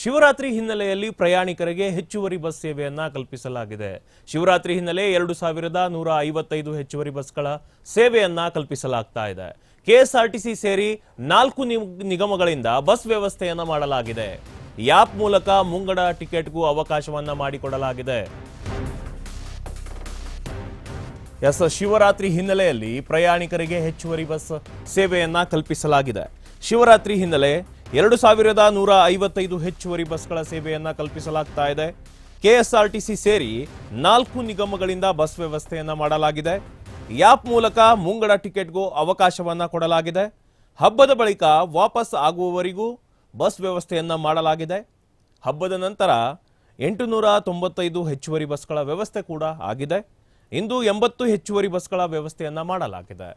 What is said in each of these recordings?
ಶಿವರಾತ್ರಿ ಹಿನ್ನೆಲೆಯಲ್ಲಿ ಪ್ರಯಾಣಿಕರಿಗೆ ಹೆಚ್ಚುವರಿ ಬಸ್ ಸೇವೆಯನ್ನು ಕಲ್ಪಿಸಲಾಗಿದೆ. ಶಿವರಾತ್ರಿ ಹಿನ್ನೆಲೆ ಎರಡು ಸಾವಿರದ ನೂರ ಐವತ್ತೈದು ಹೆಚ್ಚುವರಿ ಬಸ್ಗಳ ಸೇವೆಯನ್ನ ಕಲ್ಪಿಸಲಾಗ್ತಾ ಇದೆ. ಕೆಎಸ್ಆರ್ಟಿಸಿ ಸೇರಿ ನಾಲ್ಕು ನಿಗಮಗಳಿಂದ ಬಸ್ ವ್ಯವಸ್ಥೆಯನ್ನು ಮಾಡಲಾಗಿದೆ. ಯಾಪ್ ಮೂಲಕ ಮುಂಗಡ ಟಿಕೆಟ್ಗೂ ಅವಕಾಶವನ್ನ ಮಾಡಿಕೊಡಲಾಗಿದೆ. ಎಸ್, ಶಿವರಾತ್ರಿ ಹಿನ್ನೆಲೆಯಲ್ಲಿ ಪ್ರಯಾಣಿಕರಿಗೆ ಹೆಚ್ಚುವರಿ ಬಸ್ ಸೇವೆಯನ್ನ ಕಲ್ಪಿಸಲಾಗಿದೆ. ಶಿವರಾತ್ರಿ ಹಿನ್ನೆಲೆ ಎರಡು ಸಾವಿರದ ನೂರ ಐವತ್ತೈದು ಹೆಚ್ಚುವರಿ ಬಸ್ಗಳ ಸೇವೆಯನ್ನು ಕಲ್ಪಿಸಲಾಗ್ತಾ ಇದೆ. ಕೆಎಸ್ಆರ್ಟಿಸಿ ಸೇರಿ ನಾಲ್ಕು ನಿಗಮಗಳಿಂದ ಬಸ್ ವ್ಯವಸ್ಥೆಯನ್ನು ಮಾಡಲಾಗಿದೆ. ಯಾಪ್ ಮೂಲಕ ಮುಂಗಡ ಟಿಕೆಟ್ಗೂ ಅವಕಾಶವನ್ನು ಕೊಡಲಾಗಿದೆ. ಹಬ್ಬದ ಬಳಿಕ ವಾಪಸ್ ಆಗುವವರಿಗೂ ಬಸ್ ವ್ಯವಸ್ಥೆಯನ್ನು ಮಾಡಲಾಗಿದೆ. ಹಬ್ಬದ ನಂತರ ಎಂಟುನೂರ ತೊಂಬತ್ತೈದು ಹೆಚ್ಚುವರಿ ಬಸ್ಗಳ ವ್ಯವಸ್ಥೆ ಕೂಡ ಆಗಿದೆ. ಇಂದು ಎಂಬತ್ತು ಹೆಚ್ಚುವರಿ ಬಸ್ಗಳ ವ್ಯವಸ್ಥೆಯನ್ನು ಮಾಡಲಾಗಿದೆ.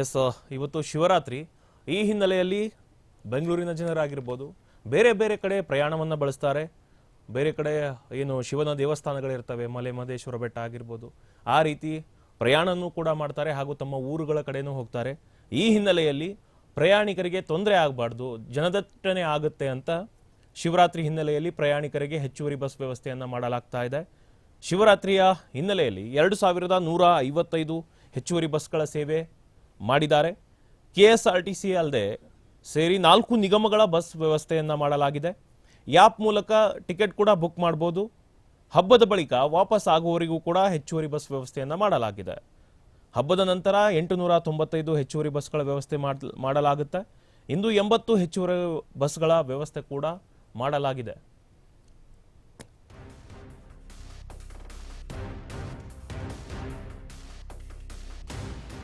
ಎಸ್ ಇವತ್ತು ಶಿವರಾತ್ರಿ. ಈ ಹಿನ್ನೆಲೆಯಲ್ಲಿ ಬೆಂಗಳೂರಿನ ಜನರಾಗಿರ್ಬೋದು, ಬೇರೆ ಬೇರೆ ಕಡೆ ಪ್ರಯಾಣವನ್ನು ಬಳಸ್ತಾರೆ. ಬೇರೆ ಕಡೆ ಏನು ಶಿವನ ದೇವಸ್ಥಾನಗಳಿರ್ತವೆ ಮಲೆ ಮಹದೇಶ್ವರ ಬೆಟ್ಟ ಆಗಿರ್ಬೋದು, ಆ ರೀತಿ ಪ್ರಯಾಣನೂ ಕೂಡ ಮಾಡ್ತಾರೆ ಹಾಗೂ ತಮ್ಮ ಊರುಗಳ ಕಡೆನೂ ಹೋಗ್ತಾರೆ. ಈ ಹಿನ್ನೆಲೆಯಲ್ಲಿ ಪ್ರಯಾಣಿಕರಿಗೆ ತೊಂದರೆ ಆಗಬಾರ್ದು, ಜನದಟ್ಟಣೆ ಆಗುತ್ತೆ ಅಂತ ಶಿವರಾತ್ರಿ ಹಿನ್ನೆಲೆಯಲ್ಲಿ ಪ್ರಯಾಣಿಕರಿಗೆ ಹೆಚ್ಚುವರಿ ಬಸ್ ವ್ಯವಸ್ಥೆಯನ್ನು ಮಾಡಲಾಗ್ತಾ ಇದೆ. ಶಿವರಾತ್ರಿಯ ಹಿನ್ನೆಲೆಯಲ್ಲಿ ಎರಡು ಸಾವಿರದ ನೂರ ಐವತ್ತೈದು ಹೆಚ್ಚುವರಿ ಬಸ್ಗಳ ಸೇವೆ ಮಾಡಿದ್ದಾರೆ. K S R T C ಅಲ್ಲದೆ ಸೇರಿ ನಾಲ್ಕು ನಿಗಮಗಳ ಬಸ್ ವ್ಯವಸ್ಥೆಯನ್ನು ಮಾಡಲಾಗಿದೆ. ಯಾಪ್ ಮೂಲಕ ಟಿಕೆಟ್ ಕೂಡ ಬುಕ್ ಮಾಡ್ಬೋದು. ಹಬ್ಬದ ಬಳಿಕ ವಾಪಸ್ ಆಗುವವರಿಗೂ ಕೂಡ ಹೆಚ್ಚುವರಿ ಬಸ್ ವ್ಯವಸ್ಥೆಯನ್ನು ಮಾಡಲಾಗಿದೆ. ಹಬ್ಬದ ನಂತರ ಎಂಟುನೂರ ತೊಂಬತ್ತೈದು ಹೆಚ್ಚುವರಿ ಬಸ್ಗಳ ವ್ಯವಸ್ಥೆ ಮಾಡ್- ಮಾಡಲಾಗುತ್ತೆ. ಇಂದು ಎಂಬತ್ತು ಹೆಚ್ಚುವರಿ ಬಸ್ಗಳ ವ್ಯವಸ್ಥೆ ಕೂಡ ಮಾಡಲಾಗಿದೆ.